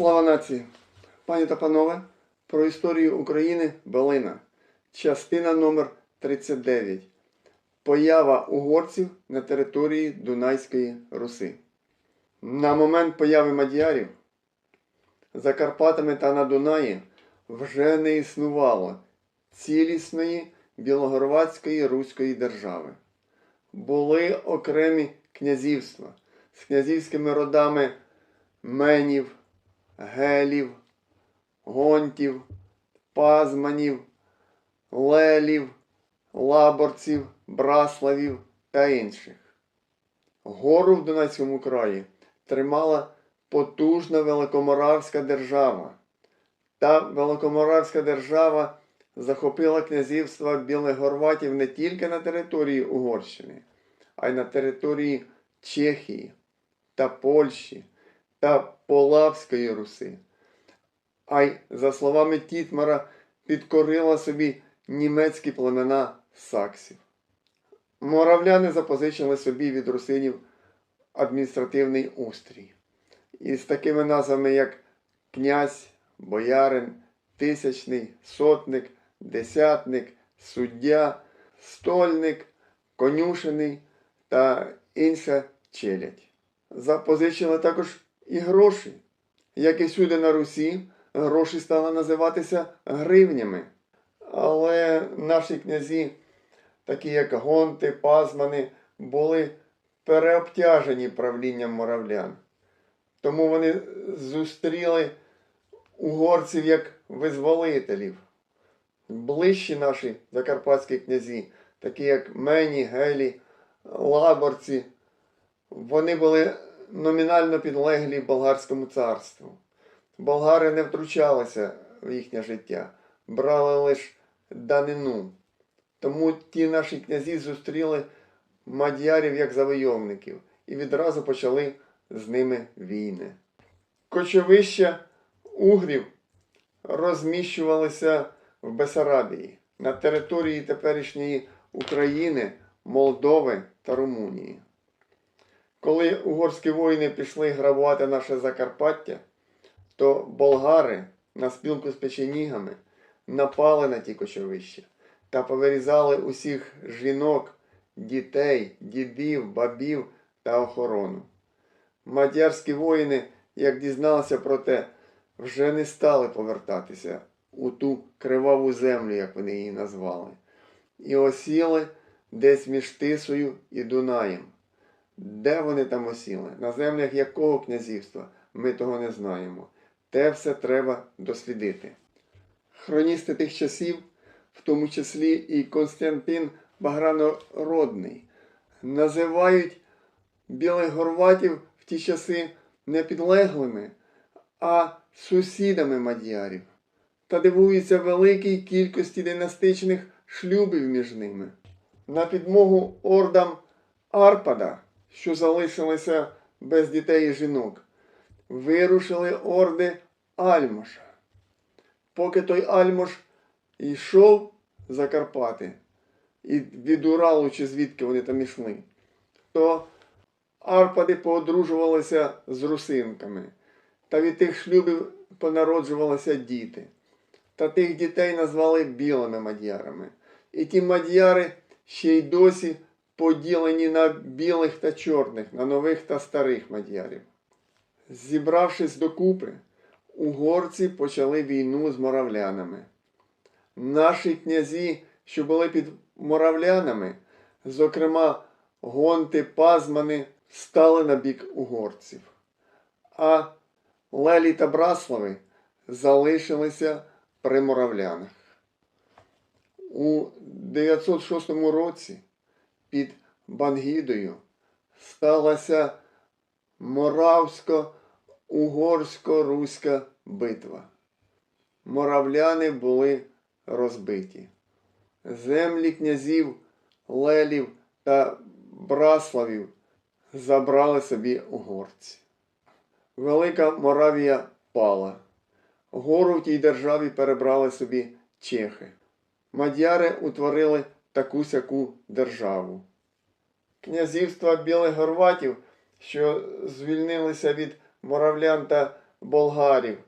Слава нації! Пані та панове, про історію України Белина. Частина номер 39. Поява угорців на території Дунайської Руси. На момент появи мадярів за Карпатами та на Дунаї вже не існувало цілісної білогородської руської держави. Були окремі князівства з князівськими родами Менів, Гелів, Гонтів, Пазманів, Лелів, Лаборців, Браславів та інших. Гору в Донецькому краї тримала потужна Великоморавська держава. Та Великоморавська держава захопила князівства білих горватів не тільки на території Угорщини, а й на території Чехії та Польщі та Полавської Руси. А й, за словами Тітмара, підкорила собі німецькі племена саксів. Моравляни запозичили собі від русинів адміністративний устрій. Із такими назвами, як князь, боярин, тисячний, сотник, десятник, суддя, стольник, конюшений та інша челядь. Запозичили також і гроші. Як і всюди на Русі, гроші стали називатися гривнями. Але наші князі, такі як гонти, пазмани, були переобтяжені правлінням моравлян. Тому вони зустріли угорців як визволителів. Ближчі наші закарпатські князі, такі як Мені, Гелі, Лаборці, вони були номінально підлеглі болгарському царству. Болгари не втручалися в їхнє життя, брали лише данину. Тому ті наші князі зустріли мадярів як завойовників і відразу почали з ними війни. Кочовища угрів розміщувалися в Бесарабії на території теперішньої України, Молдови та Румунії. Коли угорські воїни пішли грабувати наше Закарпаття, то болгари на спілку з печенігами напали на ті кочовища та повирізали усіх жінок, дітей, дідів, бабів та охорону. Мадярські воїни, як дізналися про те, вже не стали повертатися у ту криваву землю, як вони її назвали, і осіли десь між Тисою і Дунаєм. Де вони там осіли? На землях якого князівства? Ми того не знаємо. Те все треба дослідити. Хроністи тих часів, в тому числі і Константин Багранородний, називають білих горватів в ті часи не підлеглими, а сусідами мадярів та дивуються великій кількості династичних шлюбів між ними. На підмогу ордам Арпада, що залишилися без дітей і жінок, вирушили орди Альмоша. Поки той Альмош йшов за Карпати, і від Уралу, чи звідки вони там йшли, то Арпади поодружувалися з русинками, та від тих шлюбів понароджувалися діти. Та тих дітей назвали білими мадярами. І ті мадяри ще й досі поділені на білих та чорних, на нових та старих мадярів. Зібравшись докупи, угорці почали війну з моравлянами. Наші князі, що були під моравлянами, зокрема гонти, пазмани, стали на бік угорців. А Лелі та Браслави залишилися при моравлянах. У 906 році під Бангідою сталася Моравсько-Угорсько-Руська битва. Моравляни були розбиті. Землі князів Лелів та Браславів забрали собі угорці. Велика Моравія пала. Гору в тій державі перебрали собі чехи. Мадяри утворили таку сяку державу. Князівства білих горватів, що звільнилися від моравлян та болгарів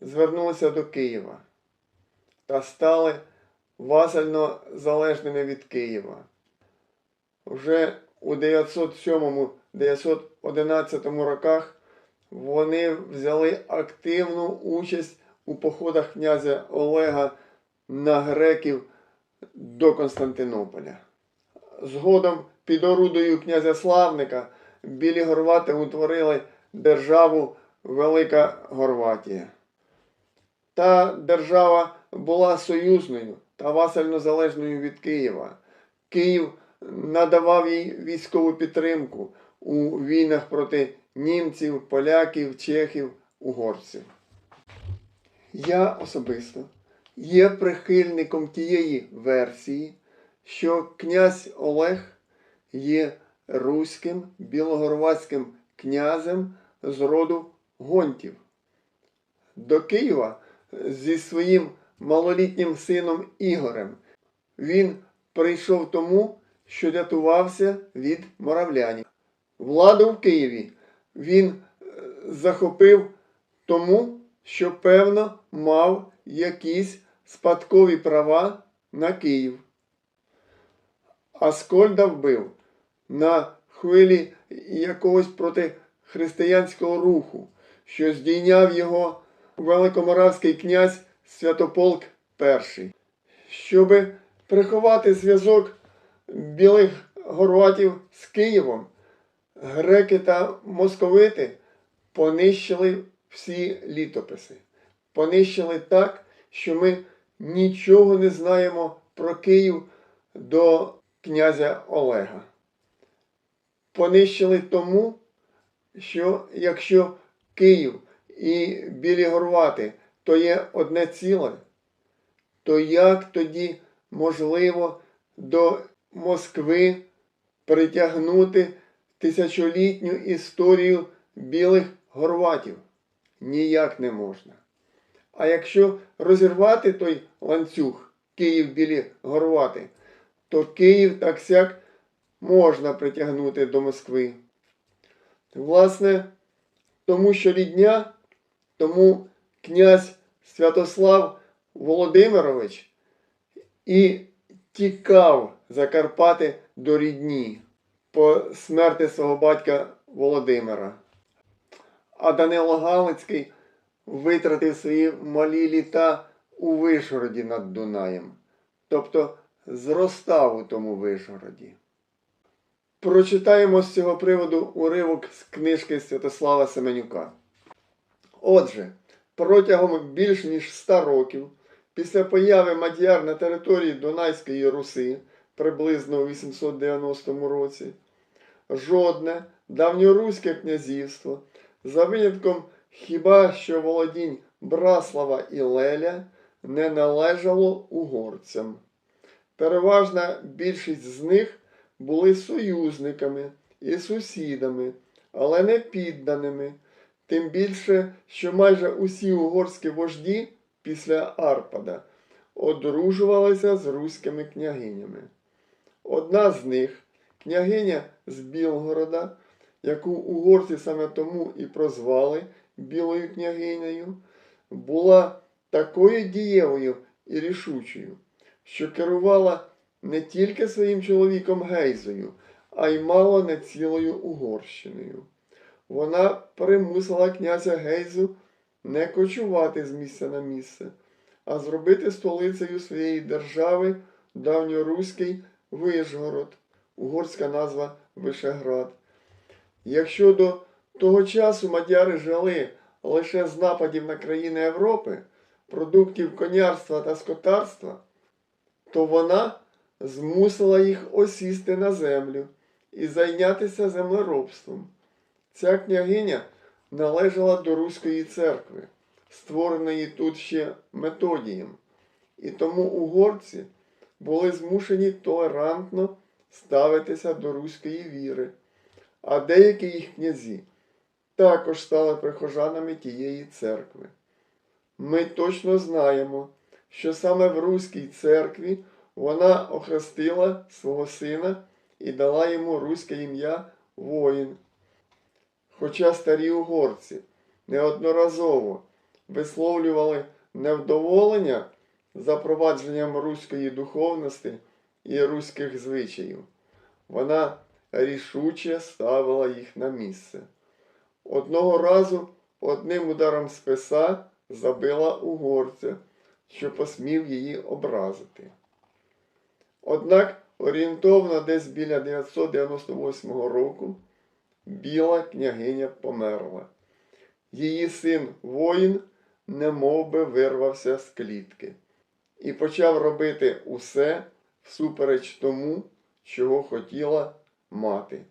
звернулися до Києва та стали васально залежними від Києва. Вже у 907-911 роках вони взяли активну участь у походах князя Олега на греків до Константинополя. Згодом під орудою князя Славника білі горвати утворили державу Велика Горватія. Та держава була союзною та васально залежною від Києва. Київ надавав їй військову підтримку у війнах проти німців, поляків, чехів, угорців. Я особисто є прихильником тієї версії, що князь Олег є руським білогорватським князем з роду гонтів. До Києва зі своїм малолітнім сином Ігорем він прийшов тому, що рятувався від моравлянів. Владу в Києві він е, захопив тому, що певно мав якісь спадкові права на Київ. Аскольда вбив на хвилі якогось протихристиянського руху, що здійняв його великоморавський князь Святополк І. Щоби приховати зв'язок білих горватів з Києвом, греки та московити понищили всі літописи. Понищили так, що ми нічого не знаємо про Київ до князя Олега. Понищили тому, що якщо Київ і білі горвати то є одне ціле, то як тоді можливо до Москви притягнути тисячолітню історію білих горватів? Ніяк не можна. А якщо розірвати той ланцюг Київ білі горвати, то Київ так сяк можна притягнути до Москви. Власне, тому що рідня, тому князь Святослав Володимирович і тікав за Карпати до рідні по смерті свого батька Володимира. А Данило Галицький витратив свої малі літа у Вишгороді над Дунаєм, тобто зростав у тому Вишгороді. Прочитаємо з цього приводу уривок з книжки Святослава Семенюка. Отже, протягом більш ніж ста років, після появи мадяр на території Дунайської Руси приблизно у 890 році, жодне давньоруське князівство, за винятком хіба що володінь Браслава і Леля, не належало угорцям. Переважна більшість з них були союзниками і сусідами, але не підданими. Тим більше, що майже усі угорські вожді після Арпада одружувалися з руськими княгинями. Одна з них, княгиня з Білгорода, яку угорці саме тому і прозвали Білою княгинею, була такою дієвою і рішучою, що керувала не тільки своїм чоловіком Гейзою, а й мало не цілою Угорщиною. Вона примусила князя Гейзу не кочувати з місця на місце, а зробити столицею своєї держави давньоруський Вишгород, угорська назва Вишеград. Якщо до того часу мадяри жили лише з нападів на країни Європи, продуктів конярства та скотарства, то вона змусила їх осісти на землю і зайнятися землеробством. Ця княгиня належала до Руської церкви, створеної тут ще Методієм, і тому угорці були змушені толерантно ставитися до руської віри, а деякі їх князі також стали прихожанами тієї церкви. Ми точно знаємо, що саме в Руській церкві вона охрестила свого сина і дала йому руське ім'я воїн. Хоча старі угорці неодноразово висловлювали невдоволення запровадженням руської духовності і руських звичаїв. Вона рішуче ставила їх на місце. Одного разу одним ударом списа забила угорця, що посмів її образити. Однак орієнтовно десь біля 998 року біла княгиня померла. Її син воїн немов би вирвався з клітки і почав робити усе всупереч тому, чого хотіла мати.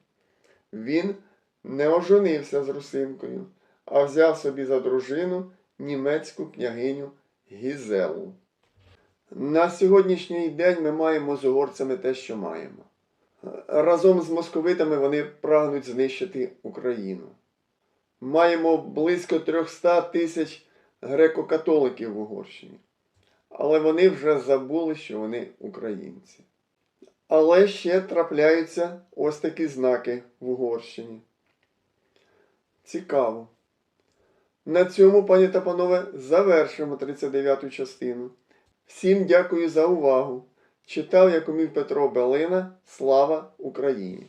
Він не оженився з русинкою, а взяв собі за дружину німецьку княгиню Гізелу. На сьогоднішній день ми маємо з угорцями те, що маємо. Разом з московитами вони прагнуть знищити Україну. Маємо близько 300 тисяч греко-католиків в Угорщині. Але вони вже забули, що вони українці. Але ще трапляються ось такі знаки в Угорщині. Цікаво. На цьому, пані та панове, завершимо 39-ту частину. Всім дякую за увагу. Читав Якомів Петро Белина. Слава Україні!